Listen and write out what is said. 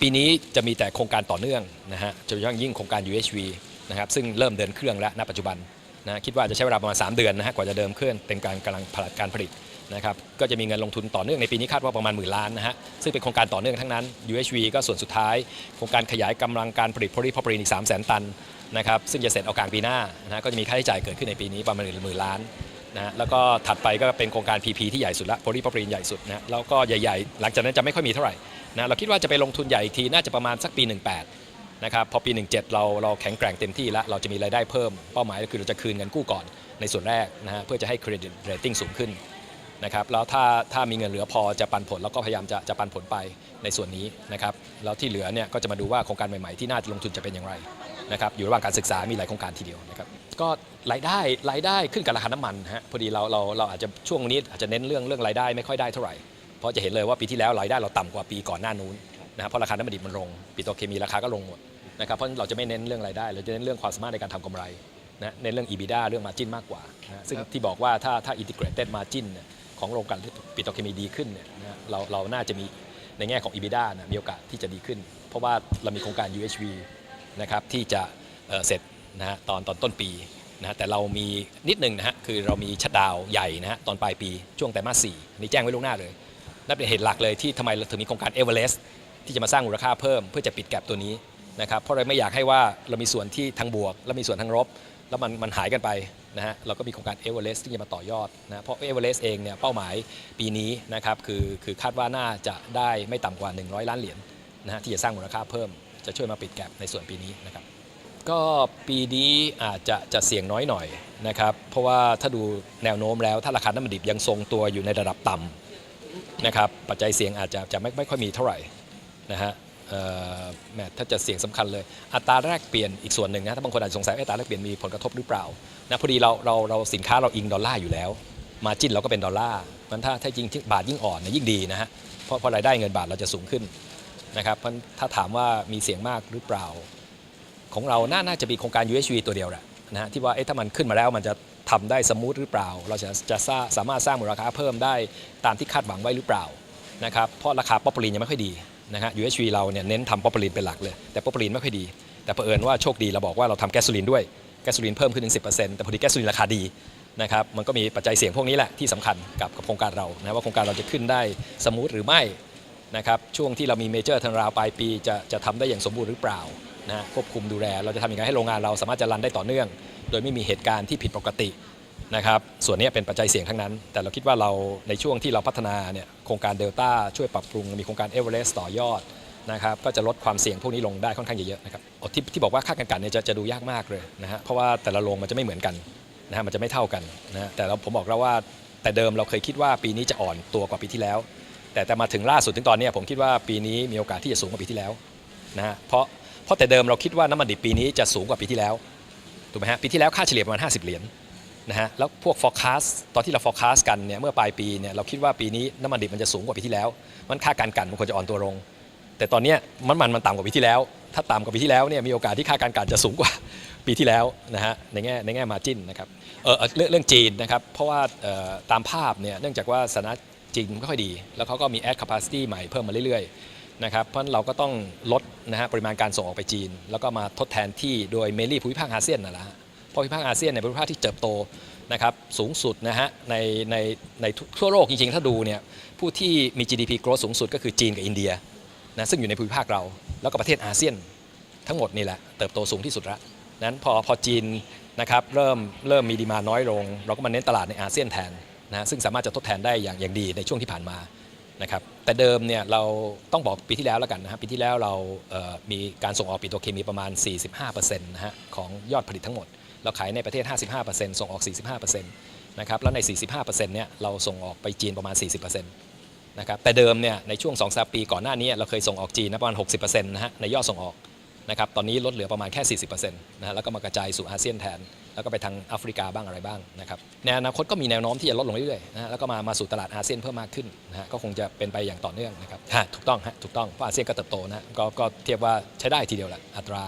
ปีนี้จะมีแต่โครงการต่อเนื่องนะฮะโดยเฉพาะยิ่งโครงการ UHV นะครับซึ่งเริ่มเดินเครื่องแล้วณปัจจุบันนะคิดว่าจะใช้เวลาประมาณ 3 เดือนนะฮะกว่าจะเดินเครื่องเป็นการกำลังผลิตการผลิตนะครับก็จะมีเงินลงทุนต่อเนื่องในปีนี้คาดว่าประมาณหมื่นล้านนะฮะซึ่งเป็นโครงการต่อเนื่องทั้งนั้น UHV ก็ส่วนสุดท้าย โครงการขยายกำลังการผลิตโพลีพรอพลีนอีก3 0 0 0 0 0 ตันนะครับซึ่งจะเสร็จเอากลางปีหน้านะฮะก็จะมีค่าใช้จ่ายเกิดขึ้นในปีนี้ประมาณหมื่นล้าน นะฮะแล้วก็ถัดไปก็เป็นโครงการ PP ที่ใหญ่สุดละโพลีพอพลีนใหญ่สุดนะแล้วก็ใหญ่ๆ หลังจากนั้นจะไม่ค่อยมีเท่าไหร่นะเราคิดว่าจะไปลงทุนใหญ่อีกทีน่าจะประมาณสักปี 18นะครับพอปี 17 เราเราแข็งแกร่งเต็มที่แล้วเราจะมีรายได้เพิ่มเป้าหมายก็คือเราจะคืนเงินกู้ก่อนในส่วนแรกนะฮะเพื่อจะให้เครดิตเรตติ้งสูงขึ้น นะครับแล้วถ้าถ้ามีเงินเหลือพอจะปันผลเราก็พยายามจะจะปันผลไปในส่วนนี้นะครับแล้วที่เหลือเนี่ยก็จะมาดูว่าโครงการใหม่ๆที่น่าจะลงทุนจะเป็นอย่างไรนะครับอยู่ระหว่างการศึกษามีหลายโครงการทีเดียวนะครับก็รายได้รายได้ขึ้นกับราคาน้ำมันฮะพอดีเราเราเราอาจจะช่วงนี้อาจจะเน้นเรื่องเรื่องรายได้ไม่ค่อยได้เท่าไหร่เพราะจะเห็นเลยว่าปีที่แล้วรายได้เราต่ำกว่าปีก่อนหน้านู้นนะครับเพราะราคาน้ำมันดิบมันลงปิโตรเคมีราคาก็ลงหมดนะครับเพราะเราจะไม่เน้นเรื่องรายได้เราจะเน้นเรื่องความสามารถในการทำกำไร นะเน้นเรื่อง EBITDA เรื่อง margin มากกว่านะซึ่งที่บอกว่าถ้าถ้า integrated margin เนี่ยของโรงกลั่นปิโตรเคมีดีขึ้นเนี่ยนะเราเราน่าจะมีในแง่ของ EBITDA นะมีโอกาสที่จะดีขึ้น เพราะว่าเรามีโครงการ UHV นะครับที่จะเอ่อเสร็จนะฮะตอนตอนต้นปีนะฮะแต่เรามีนิดหนึงนะฮะคือเรามีชัดดาวน์ใหญ่นะฮะตอนปลายปีช่วงไตรมาสสี่นี่แจ้งไว้ล่วงหน้าเลยนั่นเป็นเหตุหลักเลยที่ทำไมเราถึงมีโครงการเอเวอเรสต์ที่จะมาสร้างมูลค่าเพิ่มเพื่อจะปิดแกลบตัวนี้นะครับเพราะเราไม่อยากให้ว่าเรามีส่วนที่ทางบวก และมีส่วนทางลบ แล้วมันมันหายกันไปนะฮะเราก็มีโครงการเอเวอเรสต์ที่จะมาต่อยอดนะเพราะเอเวอเรสต์เองเนี่ยเป้าหมายปีนี้นะครับคือคือคาดว่าน่าจะได้ไม่ต่ำกว่า 100 ล้านเหรียญนะฮะที่จะสร้างมูลค่าเพิ่ม จะช่วยมาปิดแกลบในส่วนปีนี้นะครับก็ปีนี้อาจจะจะเสี่ยงน้อยหน่อยนะครับเพราะว่าถ้าดูแนวโน้มแล้วถ้าราคาน้ำมันดิบยังทรงตัวอยู่ในระดับต่ำนะครับปัจจัยเสี่ยงอาจจะจะไม่ไม่ค่อยมีเท่าไหร่นะฮะ แหมถ้าจะเสี่ยงสำคัญเลย อัตราแรกเปลี่ยนอีกส่วนหนึ่งนะถ้าบางคนอาจจะสงสัยว่าอัตราแรกเปลี่ยนมีผลกระทบหรือเปล่านะพอดีเราเราเราสินค้าเราอิงดอลลาร์อยู่แล้วมาจิ้นเราก็เป็นดอลลาร์มันถ้าถ้าจริงบาทยิ่งอ่อนนี่ยยิ่งดีนะฮะเพราะเพราะรายได้เงินบาทเราจะสูงขึ้นนะครับเพราะถ้าถามว่ามีเสี่ยงมากหรือเปล่า ของเราน่าน่าจะมีโครงการ UHV ตัวเดียวแหละนะฮะที่ว่าเอ๊ะถ้ามันขึ้นมาแล้วมันจะทำได้สมูทหรือเปล่า เราจะจะสร้างสามารถสร้างมูลค่าเพิ่มได้ตามที่คาดหวังไว้หรือเปล่านะครับเพราะราคาป๊อปปูลินยังไม่ค่อยดี นะฮะ UHV เราเนี่ยเน้นทำป๊อปปลินเป็นหลักเลย แต่ป๊อปปลินไม่ค่อยดี แต่เผอิญว่าโชคดีเราบอกว่าเราทำแก๊สโซลินด้วย แก๊สโซลินเพิ่มขึ้นถึง 10%แต่พอดีแก๊สโซลินราคาดีนะครับ มันก็มีปัจจัยเสี่ยงพวกนี้แหละที่สำคัญกับกับโครงการเรานะว่าโครงการเราจะขึ้นได้สมูทหรือไม่นะครับ ช่วงที่เรามีเมเจอร์ทันราวปลายปีจะจะทำได้อย่างสมบูรณ์หรือเปล่านะควบคุมดูแล เราจะทำยังไงให้โรงงานเราสามารถจะรันได้ต่อเนื่อง โดยไม่มีเหตุการณ์ที่ผิดปกติ นะครับส่วนนี้เป็นปัจจัยเสี่ยงทั้งนั้น แต่เราคิดว่าเราในช่วงที่เราพัฒนาเนี่ยโครงการเดลต้าช่วยปรับปรุงมีโครงการเอเวอเรสต์ต่อยอดนะครับก็จะลดความเสี่ยงพวกนี้ลงได้ค่อนข้างเยอะๆนะครับที่ที่บอกว่าค่ากันกันเนี่ยจะจะดูยากมากเลยนะฮะเพราะว่าแต่ละโรงมันจะไม่เหมือนกันนะฮะมันจะไม่เท่ากันนะฮะแต่เราผมบอกแล้วว่าแต่เดิมเราเคยคิดว่าปีนี้จะอ่อนตัวกว่าปีที่แล้ว แต่แต่มาถึงล่าสุดถึงตอนนี้ผมคิดว่าปีนี้มีโอกาสที่จะสูงกว่าปีที่แล้วนะฮะเพราะเพราะแต่เดิมเราคิดว่าน้ำมันดิบปีนี้จะสูงกว่าปีที่แล้วถูกไหมฮะปีที่แล้วค่าเฉลี่ยประมาณ 50 เหรียญ นะฮะแล้วพวก forecast ตอนที่เรา forecast กันเนี่ยเมื่อปลายปีเนี่ยเราคิดว่าปีนี้น้ำมันดิบมันจะสูงกว่าปีที่แล้ว มันค่าการกันมันควรจะอ่อนตัวลง แต่ตอนเนี้ยมันมันมันต่ำกว่าปีที่แล้ว ถ้าต่ำกว่าปีที่แล้วเนี่ยมีโอกาสที่ค่าการกันจะสูงกว่าปีที่แล้วนะฮะในแง่ในแง่มาจินนะครับเออเรื่องเรื่องจีนนะครับเพราะว่าตามภาพเนี่ยเนื่องจากว่าสถานะจีนไม่ค่อยดี แล้วเขาก็มี add capacity ใหม่เพิ่มมาเรื่อยๆนะครับเพราะนั้นเราก็ต้องลดนะฮะปริมาณการส่งออกไปจีน แล้วก็มาทดแทนที่โดยเมลี่ภูมิภาคอาเซียนนั่นแหละ ภูมิภาคอาเซียนเนี่ยเป็นภูมิภาคที่เติบโตนะครับสูงสุดนะฮะในในในทั่วโลกจริงๆ ถ้าดูเนี่ยผู้ที่มี GDP growth สูงสุดก็คือจีนกับอินเดียนะซึ่งอยู่ในภูมิภาคเรา แล้วก็ประเทศอาเซียนทั้งหมดนี่แหละเติบโตสูงที่สุดล้วนั้นพอพอจีนนะครับเริ่มเริ่มมีดีมาน้อยลง เราก็มาเน้นตลาดในอาเซียนแทนนะซึ่งสามารถจะทดแทนได้อย่างอย่างดีในช่วงที่ผ่านมานะครับแต่เดิมเนี่ยเราต้องบอกปีที่แล้วแล้วกันนะครับปีที่แล้วเรามีการส่งออกปิโตรเคมีประมาณ 45%นะฮะของยอดผลิตทั้งหมด เราขายในประเทศ 55%ส่งออก 45%นะครับแล้วใน 45%เนี่ยเราส่งออกไปจีนประมาณ 40%นะครับแต่เดิมเนี่ยในช่วง2อสปีก่อนหน้านี้เราเคยส่งออกจีนนะประมาณ 60%นะฮะในยอดส่งออกนะครับตอนนี้ลดเหลือประมาณแค่ 40%นะฮะแล้วก็มากระจายสู่อาเซียนแทน แล้วก็ไปทางแอฟริกาบ้างอะไรบ้างนะครับในอนาคตก็มีแนวโน้มที่จะลดลงเรื่อยๆนะฮะแล้วก็มามาสู่ตลาดอาเซียนเพิ่มมากขึ้นนะฮะก็คงจะเป็นไปอย่างต่อเนื่องนะครับถูกต้องฮะถูกต้องเพราะอาเซียนก็เติบโตนะฮะก็ก็เทียบว่าใช้ได้ทีเดียวแหละอัตรา